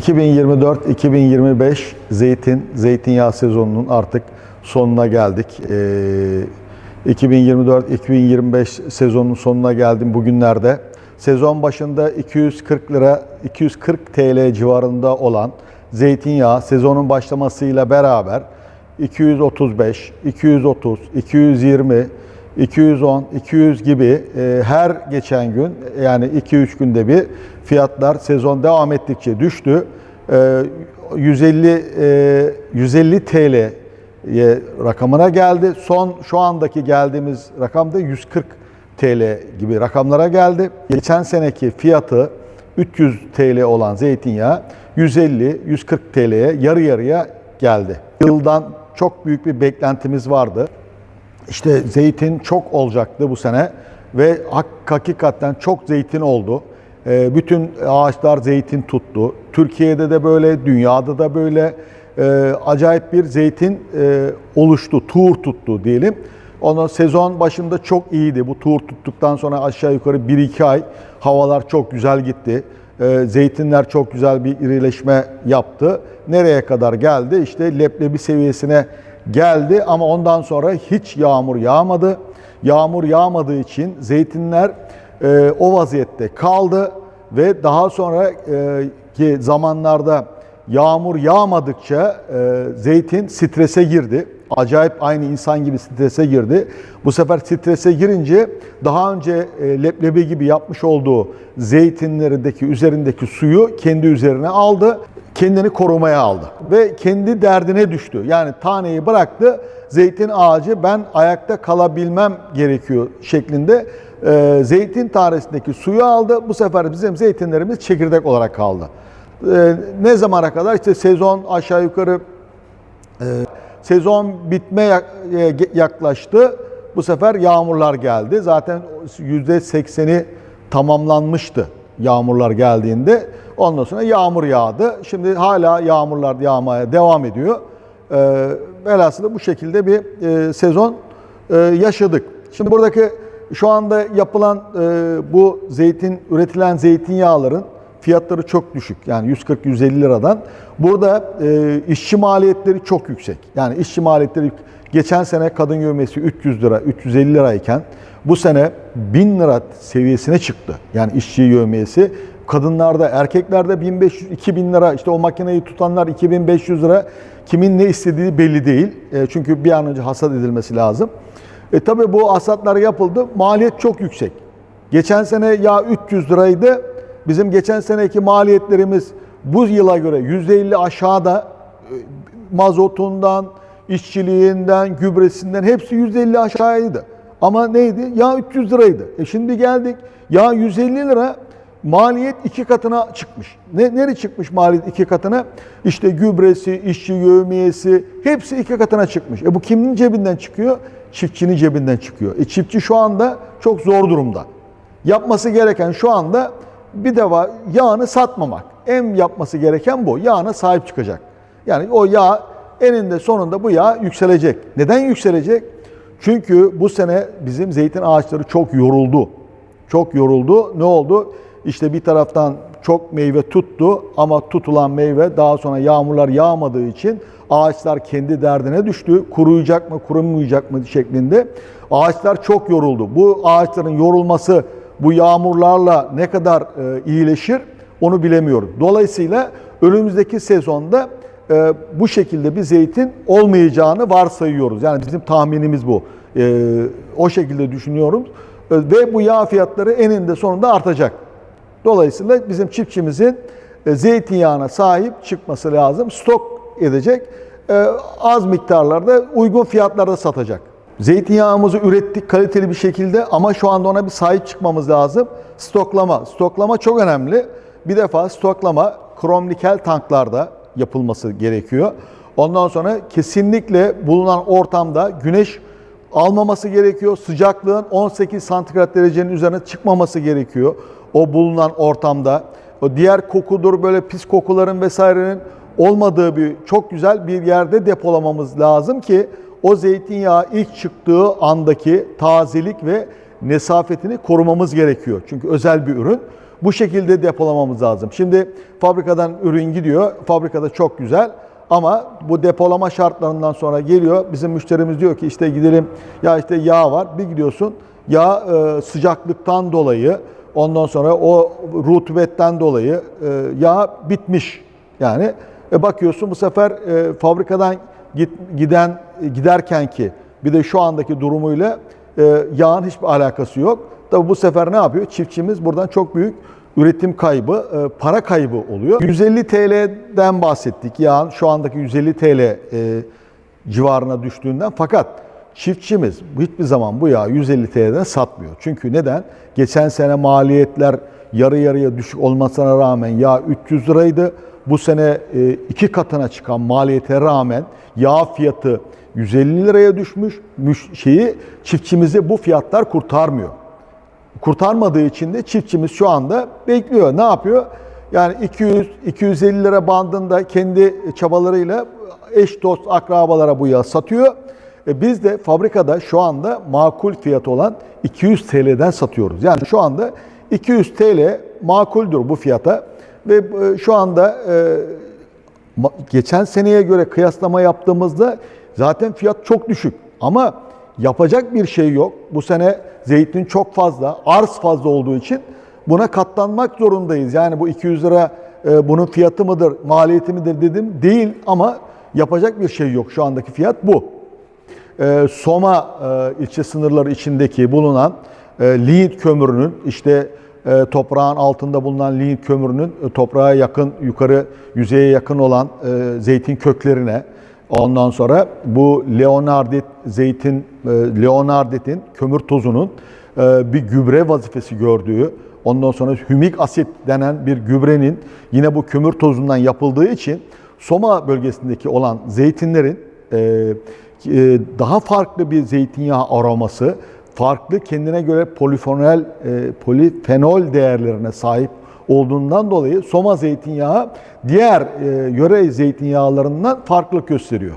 2024-2025 zeytin, zeytinyağı sezonunun artık sonuna geldik. Ee, 2024-2025 sezonunun sonuna geldim bugünlerde. Sezon başında 240 lira, 240 TL civarında olan zeytinyağı sezonun başlamasıyla beraber 235, 230, 220, 210, 200 gibi e, her geçen gün yani 2-3 günde bir fiyatlar sezon devam ettikçe düştü. E, 150 e, 150 TL rakamına geldi. Son şu andaki geldiğimiz rakam da 140 TL gibi rakamlara geldi. Geçen seneki fiyatı 300 TL olan zeytinyağı 150-140 TL'ye yarı yarıya geldi. Yıldan çok büyük bir beklentimiz vardı. İşte zeytin çok olacaktı bu sene ve hak, hakikaten çok zeytin oldu. Ee, bütün ağaçlar zeytin tuttu. Türkiye'de de böyle, dünyada da böyle e, acayip bir zeytin e, oluştu, tuğur tuttu diyelim. Ondan sezon başında çok iyiydi. Bu tuğur tuttuktan sonra aşağı yukarı 1-2 ay havalar çok güzel gitti. E, zeytinler çok güzel bir irileşme yaptı. Nereye kadar geldi? İşte leblebi seviyesine geldi ama ondan sonra hiç yağmur yağmadı. Yağmur yağmadığı için zeytinler e, o vaziyette kaldı ve daha sonraki zamanlarda yağmur yağmadıkça e, zeytin strese girdi. Acayip aynı insan gibi strese girdi. Bu sefer strese girince daha önce e, leblebi gibi yapmış olduğu zeytinlerindeki üzerindeki suyu kendi üzerine aldı kendini korumaya aldı ve kendi derdine düştü. Yani taneyi bıraktı. Zeytin ağacı ben ayakta kalabilmem gerekiyor şeklinde e, zeytin tanesindeki suyu aldı. Bu sefer bizim zeytinlerimiz çekirdek olarak kaldı. E, ne zamana kadar? İşte sezon aşağı yukarı e, sezon bitme yaklaştı. Bu sefer yağmurlar geldi. Zaten %80'i tamamlanmıştı yağmurlar geldiğinde. Ondan sonra yağmur yağdı. Şimdi hala yağmurlar yağmaya devam ediyor. E, velhasılı bu şekilde bir e, sezon e, yaşadık. Şimdi buradaki şu anda yapılan e, bu zeytin, üretilen zeytinyağların fiyatları çok düşük. Yani 140-150 liradan. Burada e, işçi maliyetleri çok yüksek. Yani işçi maliyetleri geçen sene kadın yövmesi 300 lira, 350 lirayken bu sene 1000 lira seviyesine çıktı. Yani işçi yövmiyesi. Kadınlarda, erkeklerde 1500-2000 lira, işte o makineyi tutanlar 2500 lira. Kimin ne istediği belli değil. E, çünkü bir an önce hasat edilmesi lazım. E tabi bu hasatlar yapıldı. Maliyet çok yüksek. Geçen sene ya 300 liraydı. Bizim geçen seneki maliyetlerimiz bu yıla göre %50 aşağıda mazotundan, işçiliğinden, gübresinden hepsi %50 aşağıydı. Ama neydi? Ya 300 liraydı. E şimdi geldik ya 150 lira maliyet iki katına çıkmış. Ne, nere çıkmış maliyet iki katına? İşte gübresi, işçi yövmiyesi hepsi iki katına çıkmış. E bu kimin cebinden çıkıyor? Çiftçinin cebinden çıkıyor. E çiftçi şu anda çok zor durumda. Yapması gereken şu anda bir defa yağını satmamak. En yapması gereken bu. Yağına sahip çıkacak. Yani o yağ eninde sonunda bu yağ yükselecek. Neden yükselecek? Çünkü bu sene bizim zeytin ağaçları çok yoruldu. Çok yoruldu. Ne oldu? İşte bir taraftan çok meyve tuttu ama tutulan meyve daha sonra yağmurlar yağmadığı için ağaçlar kendi derdine düştü. Kuruyacak mı, kurumayacak mı şeklinde. Ağaçlar çok yoruldu. Bu ağaçların yorulması bu yağmurlarla ne kadar e, iyileşir onu bilemiyorum. Dolayısıyla önümüzdeki sezonda e, bu şekilde bir zeytin olmayacağını varsayıyoruz. Yani bizim tahminimiz bu. E, o şekilde düşünüyorum. E, ve bu yağ fiyatları eninde sonunda artacak. Dolayısıyla bizim çiftçimizin e, zeytinyağına sahip çıkması lazım. Stok edecek. E, az miktarlarda uygun fiyatlarda satacak. Zeytinyağımızı ürettik kaliteli bir şekilde ama şu anda ona bir sahip çıkmamız lazım. Stoklama. Stoklama çok önemli. Bir defa stoklama krom nikel tanklarda yapılması gerekiyor. Ondan sonra kesinlikle bulunan ortamda güneş almaması gerekiyor. Sıcaklığın 18 santigrat derecenin üzerine çıkmaması gerekiyor. O bulunan ortamda. O diğer kokudur böyle pis kokuların vesairenin olmadığı bir çok güzel bir yerde depolamamız lazım ki o zeytinyağı ilk çıktığı andaki tazelik ve nesafetini korumamız gerekiyor. Çünkü özel bir ürün. Bu şekilde depolamamız lazım. Şimdi fabrikadan ürün gidiyor. Fabrikada çok güzel. Ama bu depolama şartlarından sonra geliyor. Bizim müşterimiz diyor ki işte gidelim ya işte yağ var. Bir gidiyorsun yağ e, sıcaklıktan dolayı ondan sonra o rutubetten dolayı e, yağ bitmiş. Yani e, bakıyorsun bu sefer e, fabrikadan giden giderken ki bir de şu andaki durumuyla e, yağın hiçbir alakası yok. Tabi bu sefer ne yapıyor? Çiftçimiz buradan çok büyük üretim kaybı, e, para kaybı oluyor. 150 TL'den bahsettik. Yağın şu andaki 150 TL e, civarına düştüğünden fakat çiftçimiz hiçbir zaman bu yağı 150 TL'den satmıyor. Çünkü neden? Geçen sene maliyetler yarı yarıya düşük olmasına rağmen yağ 300 liraydı. Bu sene e, iki katına çıkan maliyete rağmen yağ fiyatı 150 liraya düşmüş. Müş- Şeyi çiftçimizi bu fiyatlar kurtarmıyor kurtarmadığı için de çiftçimiz şu anda bekliyor. Ne yapıyor? Yani 200 250 lira bandında kendi çabalarıyla eş dost akrabalara bu yağı satıyor. E biz de fabrikada şu anda makul fiyat olan 200 TL'den satıyoruz. Yani şu anda 200 TL makuldür bu fiyata ve e, şu anda e, geçen seneye göre kıyaslama yaptığımızda zaten fiyat çok düşük. Ama yapacak bir şey yok. Bu sene zeytin çok fazla, arz fazla olduğu için buna katlanmak zorundayız. Yani bu 200 lira e, bunun fiyatı mıdır, maliyeti midir dedim. Değil ama yapacak bir şey yok. Şu andaki fiyat bu. Soma ilçe sınırları içindeki bulunan lignit kömürünün işte toprağın altında bulunan lignit kömürünün e, toprağa yakın yukarı yüzeye yakın olan e, zeytin köklerine ondan sonra bu leonardit zeytin e, leonarditin kömür tozunun e, bir gübre vazifesi gördüğü ondan sonra hümik asit denen bir gübrenin yine bu kömür tozundan yapıldığı için Soma bölgesindeki olan zeytinlerin e, e, daha farklı bir zeytinyağı aroması, farklı kendine göre polifenol, e, polifenol değerlerine sahip olduğundan dolayı Soma zeytinyağı diğer e, yöre zeytinyağlarından farklılık gösteriyor.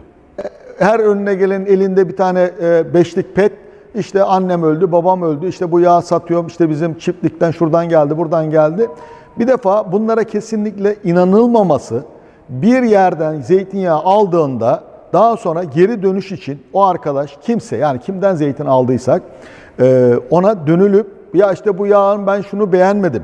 Her önüne gelen elinde bir tane e, beşlik pet, işte annem öldü, babam öldü, işte bu yağ satıyorum, işte bizim çiftlikten şuradan geldi, buradan geldi. Bir defa bunlara kesinlikle inanılmaması, bir yerden zeytinyağı aldığında daha sonra geri dönüş için o arkadaş kimse yani kimden zeytin aldıysak e, ona dönülüp ya işte bu yağın ben şunu beğenmedim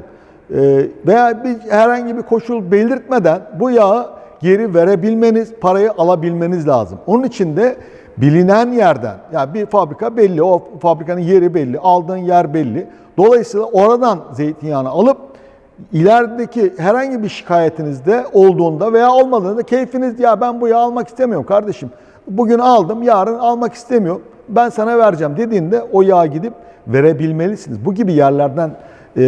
e, veya bir herhangi bir koşul belirtmeden bu yağı geri verebilmeniz, parayı alabilmeniz lazım. Onun için de bilinen yerden yani bir fabrika belli, o fabrikanın yeri belli, aldığın yer belli. Dolayısıyla oradan zeytinyağını alıp ilerideki herhangi bir şikayetinizde olduğunda veya olmadığında keyfiniz ya ben bu yağı almak istemiyorum kardeşim. Bugün aldım yarın almak istemiyorum. Ben sana vereceğim dediğinde o yağı gidip verebilmelisiniz. Bu gibi yerlerden e,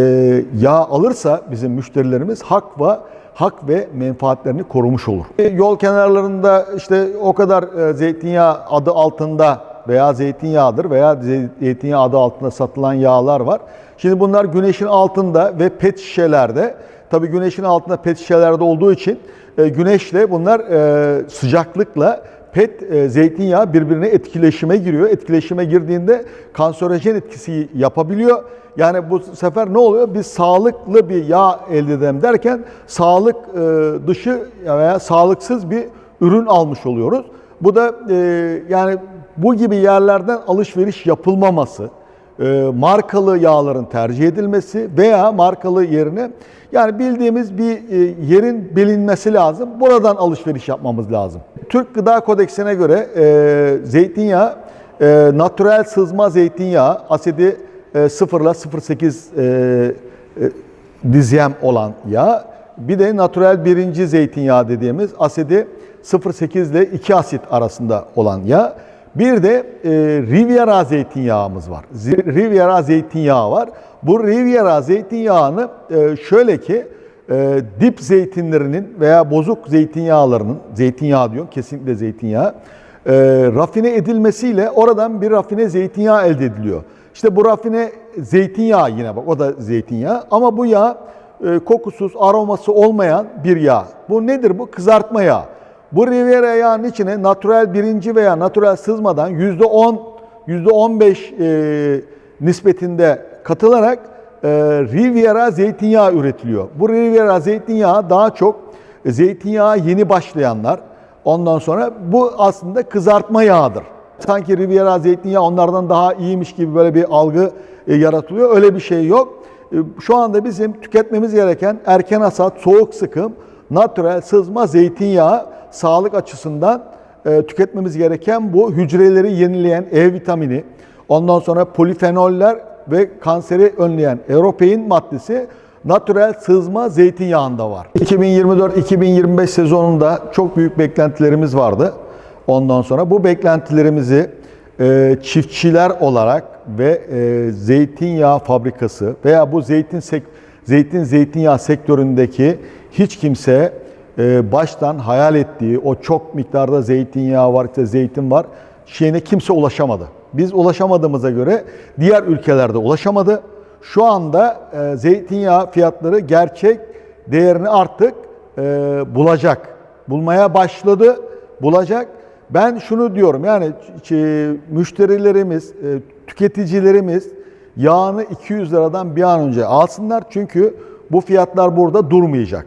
yağ alırsa bizim müşterilerimiz hak ve hak ve menfaatlerini korumuş olur. E, Yol kenarlarında işte o kadar e, zeytinyağı adı altında veya zeytinyağıdır veya zeytinyağı adı altında satılan yağlar var. Şimdi bunlar güneşin altında ve pet şişelerde. Tabii güneşin altında pet şişelerde olduğu için e, güneşle bunlar e, sıcaklıkla pet e, zeytinyağı birbirine etkileşime giriyor. Etkileşime girdiğinde kanserojen etkisi yapabiliyor. Yani bu sefer ne oluyor? Biz sağlıklı bir yağ elde edelim derken sağlık dışı veya sağlıksız bir ürün almış oluyoruz. Bu da e, yani bu gibi yerlerden alışveriş yapılmaması, e, markalı yağların tercih edilmesi veya markalı yerine yani bildiğimiz bir e, yerin bilinmesi lazım. Buradan alışveriş yapmamız lazım. Türk Gıda Kodeksine göre e, zeytinyağı e, natürel sızma zeytinyağı asidi e, 0 ile 0.8 e, e, dizyem olan yağ. Bir de natürel birinci zeytinyağı dediğimiz asidi 0.8 ile 2 asit arasında olan yağ. Bir de e, Riviera zeytinyağımız var. Riviera zeytinyağı var. Bu Riviera zeytinyağını e, şöyle ki e, dip zeytinlerinin veya bozuk zeytinyağlarının, zeytinyağı diyor kesinlikle zeytinyağı, e, rafine edilmesiyle oradan bir rafine zeytinyağı elde ediliyor. İşte bu rafine zeytinyağı yine bak o da zeytinyağı ama bu yağ e, kokusuz, aroması olmayan bir yağ. Bu nedir bu? Kızartma yağı. Bu Riviera yağının içine natürel birinci veya natürel sızmadan %10, %15 e, nispetinde katılarak e, Riviera zeytinyağı üretiliyor. Bu Riviera zeytinyağı daha çok zeytinyağı yeni başlayanlar. Ondan sonra bu aslında kızartma yağıdır. Sanki Riviera zeytinyağı onlardan daha iyiymiş gibi böyle bir algı e, yaratılıyor. Öyle bir şey yok. E, Şu anda bizim tüketmemiz gereken erken hasat, soğuk sıkım, natürel sızma zeytinyağı sağlık açısından e, tüketmemiz gereken bu hücreleri yenileyen E vitamini, ondan sonra polifenoller ve kanseri önleyen Europein maddesi natürel sızma zeytinyağında var. 2024-2025 sezonunda çok büyük beklentilerimiz vardı. Ondan sonra bu beklentilerimizi e, çiftçiler olarak ve e, zeytinyağı fabrikası veya bu zeytin sek- zeytin zeytinyağı sektöründeki hiç kimse baştan hayal ettiği o çok miktarda zeytinyağı var, işte zeytin var şeyine kimse ulaşamadı. Biz ulaşamadığımıza göre diğer ülkelerde ulaşamadı. Şu anda e, zeytinyağı fiyatları gerçek değerini artık e, bulacak. Bulmaya başladı, bulacak. Ben şunu diyorum yani ç- müşterilerimiz, e, tüketicilerimiz yağını 200 liradan bir an önce alsınlar. Çünkü bu fiyatlar burada durmayacak.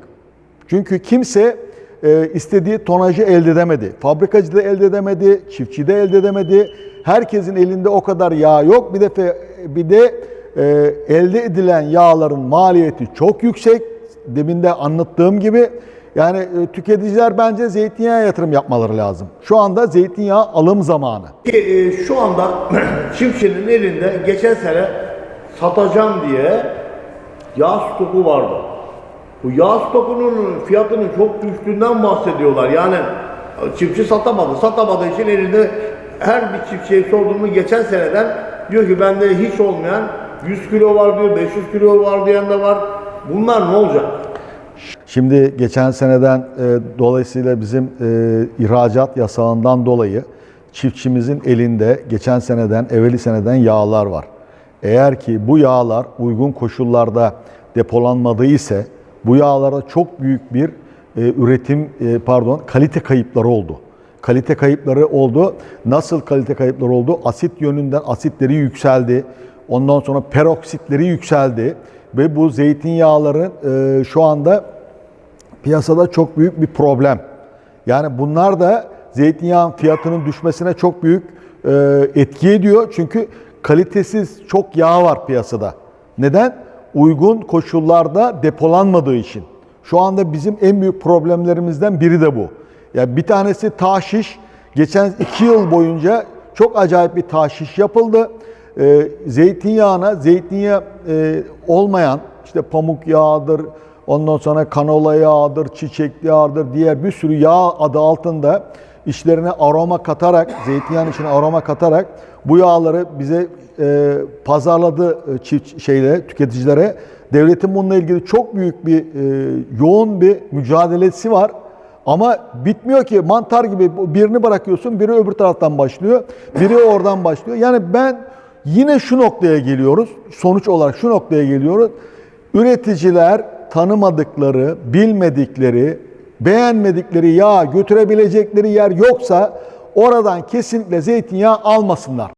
Çünkü kimse e, istediği tonajı elde edemedi. Fabrikacı da elde edemedi, çiftçi de elde edemedi. Herkesin elinde o kadar yağ yok. Bir de bir de e, elde edilen yağların maliyeti çok yüksek. Demin de anlattığım gibi. Yani e, tüketiciler bence zeytinyağı yatırım yapmaları lazım. Şu anda zeytinyağı alım zamanı. Ki, e, şu anda çiftçinin elinde geçen sene satacağım diye yağ stoku vardı. Bu yağ stokunun fiyatının çok düştüğünden bahsediyorlar. Yani çiftçi satamadı. Satamadığı için elinde her bir çiftçiye sorduğumu geçen seneden diyor ki bende hiç olmayan 100 kilo var diyor, 500 kilo var diyen de var. Bunlar ne olacak? Şimdi geçen seneden e, dolayısıyla bizim e, ihracat yasağından dolayı çiftçimizin elinde geçen seneden, evveli seneden yağlar var. Eğer ki bu yağlar uygun koşullarda depolanmadığı ise bu yağlara çok büyük bir e, üretim, e, pardon kalite kayıpları oldu. Kalite kayıpları oldu. Nasıl kalite kayıpları oldu? Asit yönünden asitleri yükseldi. Ondan sonra peroksitleri yükseldi. Ve bu zeytinyağların e, şu anda piyasada çok büyük bir problem. Yani bunlar da zeytinyağı fiyatının düşmesine çok büyük e, etki ediyor. Çünkü kalitesiz çok yağ var piyasada. Neden? Uygun koşullarda depolanmadığı için. Şu anda bizim en büyük problemlerimizden biri de bu. Yani bir tanesi taşiş. Geçen iki yıl boyunca çok acayip bir taşiş yapıldı. E, zeytinyağına zeytinyağı e, olmayan işte pamuk yağıdır, ondan sonra kanola yağıdır, çiçek yağıdır, diğer bir sürü yağ adı altında işlerine aroma katarak, zeytinyağının içine aroma katarak bu yağları bize e, pazarladı e, çift şeyle tüketicilere. Devletin bununla ilgili çok büyük bir e, yoğun bir mücadelesi var. Ama bitmiyor ki mantar gibi birini bırakıyorsun, biri öbür taraftan başlıyor, biri oradan başlıyor. Yani ben yine şu noktaya geliyoruz, sonuç olarak şu noktaya geliyoruz. Üreticiler tanımadıkları, bilmedikleri, beğenmedikleri yağ götürebilecekleri yer yoksa oradan kesinlikle zeytinyağı almasınlar.